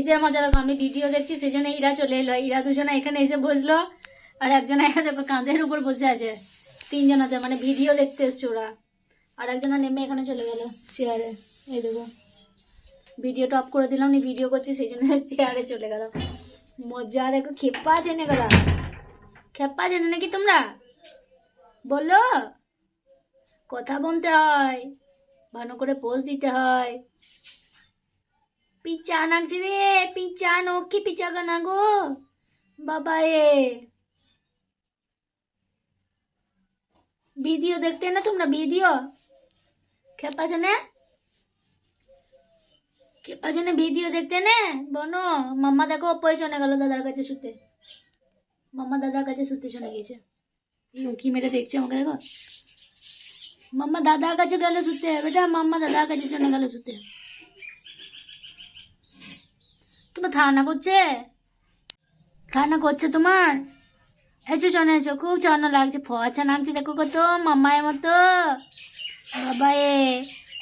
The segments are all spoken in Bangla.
ঈদের মজা দেখো আমি ভিডিও দেখছি সেই জন্য ইরা চলে এলো। ইরা দুজনে এখানে এসে বসল। আর একজন দেখো, কাঁধের উপর বসে আছে। তিনজনাতে মানে ভিডিও দেখতে এসছে ওরা। আর একজনা নেমে এখানে চলে গেল, চেয়ারে। এই দেখো। ভিডিও টপ করে দিলাম নি ভিডিও করছি সেই জন্য চেয়ারে চলে গেল। মজা, দেখো খেপ্পা চেনে গেলা। খেপ্পা চেনে নাকি তোমরা? বলল কথা বলতে হয়। ভালো করে পোজ দিতে হয়। পিচা নাকছি রে পিচা নকি পিচা গানা গো বাবা এ ভিডিও দেখতে না তোমরা ভিডিও? খেপা জানে? খেপা জানে ভিডিও দেখতে নে? বনো, মাম্মা দেখো ওপরে চলে গেল দাদার কাছে শুতে। মাম্মা দাদার কাছে শুতে চলে গেছে। এই উঁকি মেরে দেখছে আমাকে দেখো। মাম্মা দাদার কাছে গেল শুতে, বেটা মাম্মা দাদার কাছে চলে গেল শুতে। তোমার ঠান্ডা করছে? ঠান্ডা করছে তোমার? এসো শোনো এসো খুব চন্ন লাগছে ফচা নামছে, দেখো কত মামায়ের মতো। বাবা এ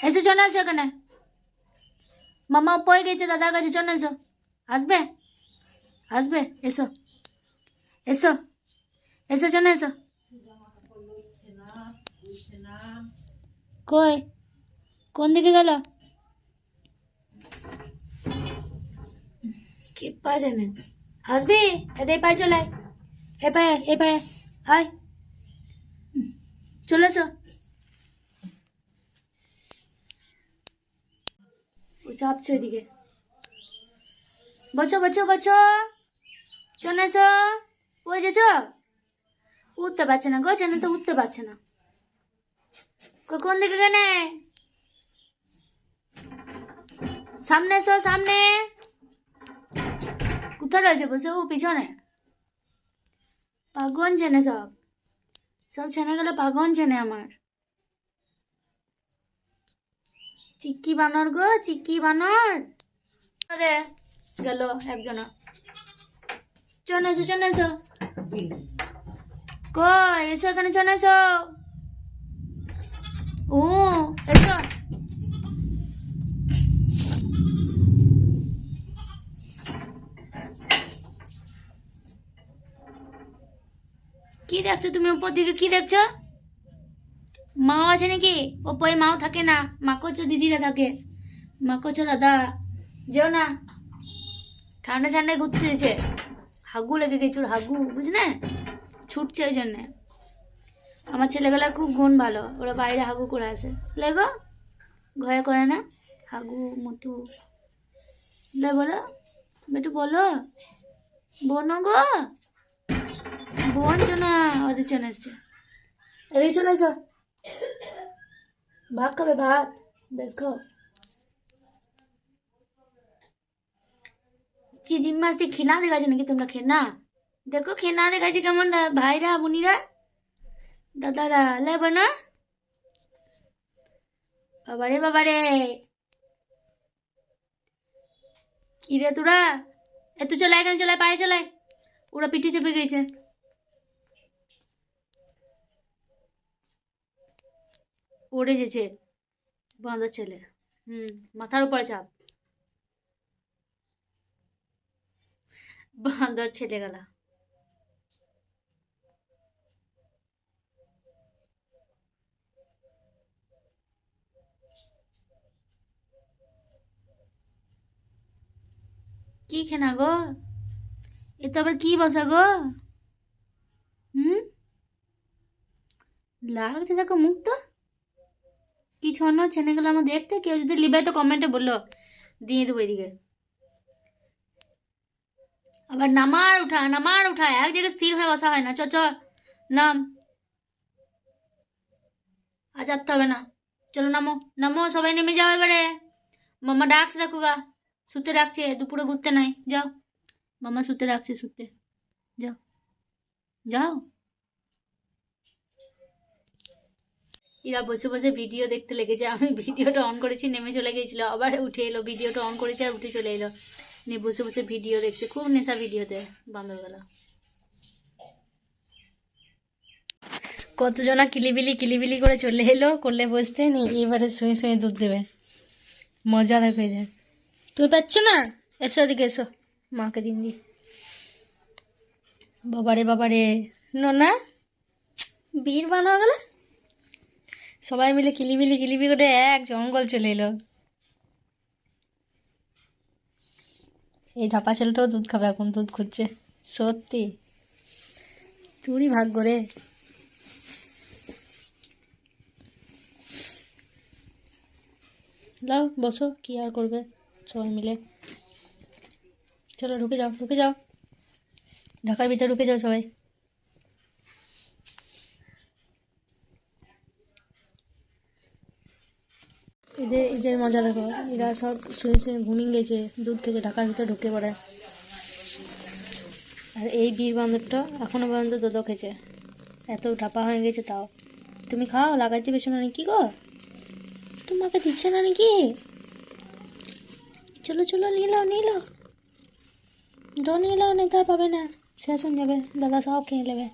এসো শোনো এসো এখানে। মামা পয়ে গেছে, দাদার কাছে চলে এসো। আসবে? আসবে? এসো। এসো। এসো, শোনো এসো। কই? কোন দিকে গেল? কে পায় জানে? আসবি এদের পায়ে চলে। এ পায়ে এ পায়ে আয় চলে এসো। ও চাপছে ওইদিকে বছো বছো বছো চলে এসো। ওই যেছ উঠতে পারছে না গো চেনে তো উঠতে পারছে না। কোন দিকে গেনে সামনে এসো, সামনে। কোথায় রয়েছে বসে ও পিছনে। পাগন চেনে সব। সব ছেনে গেলে পাগন চেনে আমার। চিক্কি বানর গো, চিক্কি বানর। আরে, গেল একজন চলে এসো চলে এসো। কই, এসো এখানে, চলে এসো। ও, এসো। কি দেখছ তুমি উপর দিকে? কি দেখছ? মাও আছে নাকি? ওপরে মাও থাকে না। মাকড়ছো দিদিরা থাকে। মাকড়ছো দাদা। যেও না। ঠান্ডা ঠান্ডায় ঘুরতে দিয়েছে। হাগু লেগে গেছে ওর হাগু, বুঝলে? ছুটছে ওই জন্যে। আমার ছেলেগুলা খুব গুণ ভালো। ওরা বাইরে হাগু করে আসে। লেগো ঘরে করে না। হাগু, মুতু। বলো, বেটু বলো। বোনো গো। বোন না ওদের চলে এসছে। এদিকে চলে এসো। ভাত খাবে ভাত। বেশ খাও। কি জিমনাস্টিক খেনা দেখাচ্ছে নাকি তোমরা খেনা দেখো খেনা দেখাচ্ছে কেমন ভাইরা বোনিরা দাদারা লে বোনা। বাবারে বাবারে। কি রে তোরা? এ তুই চলে এখানে চলে পায়ে চলে। ওরা পিঠে চেপে গেছে। পড়ে গেছে। বাঁধার ছেলে। হুম, মাথার উপরে চাপ। বাঁদর ছেলে গেলা কি খেনা গো? এ তো আবার কি বসা গো? হুম? লাগছে দেখো মুখ তো কি ছন্ন ছেলেগুলো আমার দেখতে, কেউ যদি লিবে তো কমেন্টে বলল। দিয়ে দেবো এদিকে। আবার নামার উঠা নামার উঠা, এক জায়গায় স্থির হয়ে বসা হয় না। চ চ, নাম। আজ আসতে হবে না। চলো নামো নামো, সবাই নেমে যাও এবারে। মামা ডাকছে দেখো গা, শুতে রাখছে দুপুরে ঘুরতে নাই। যাও। মামা শুতে রাখছে শুতে। যাও। যাও। এরা বসে বসে ভিডিও দেখতে লেগেছে। আমি ভিডিওটা অন করেছি, নেমে চলে গিয়েছিল। আবার উঠে এলো, ভিডিওটা অন করেছে আর উঠে চলে এলো। নিয়ে বসে বসে ভিডিও দেখছে, খুব নেশা ভিডিওতে, বান্দরবেলা। কতজনা কিলিবিলি কিলিবিলি করে চলে এলো, করলে বসতে নি এবারে শুয়ে শুয়ে দুধ দেবে। মজা দেখে যায় তুমি পাচ্ছ না? এসো এদিকে, এসো। মাকে দিন দি বাবারে বাবারে। না বীর বানা গেল? সবাই মিলে কিলিবিলি কিলিবি করে এক জঙ্গল চলে এলো। এই ঢাপা ছেলেটাও দুধ খাবে এখন, দুধ খুঁজছে। সত্যি। তুরই ভাগ্য রে। লাও, বসো, কি আর করবে সবাই মিলে। চলো, ঢুকে যাও ঢুকে যাও। ঢাকার ভিতরে ঢুকে যাও সবাই। এদের এদের মজা দেখো, এরা সব শুয়ে শুয়ে ঘুমিয়ে গেছে, দুধ খেয়েছে, ঢাকার ভিতরে ঢুকে পড়ে। আর এই বীর বান্দরটা এখনও পর্যন্ত দুধও খেয়েছে। এত টাপা হয়ে গেছে তাও। তুমি খাও, লাগাইতে বেশি না নাকি গো? তোমাকে দিচ্ছে না নাকি? চলো চলো নিয়ে নাও দো নিয়ে নাও নেই তার পাবে না। শেষ হয়ে যাবে দাদা সব খেয়ে নেবে।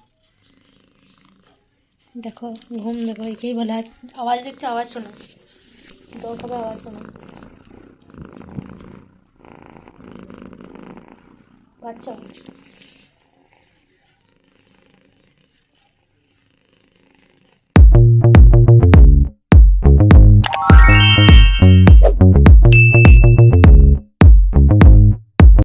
দেখো, ঘুম দেখো, একেই বলে, আওয়াজ দেখছ, আওয়াজ শোনো। দো খাবে আওয়াজ শোনো বাচ্চা?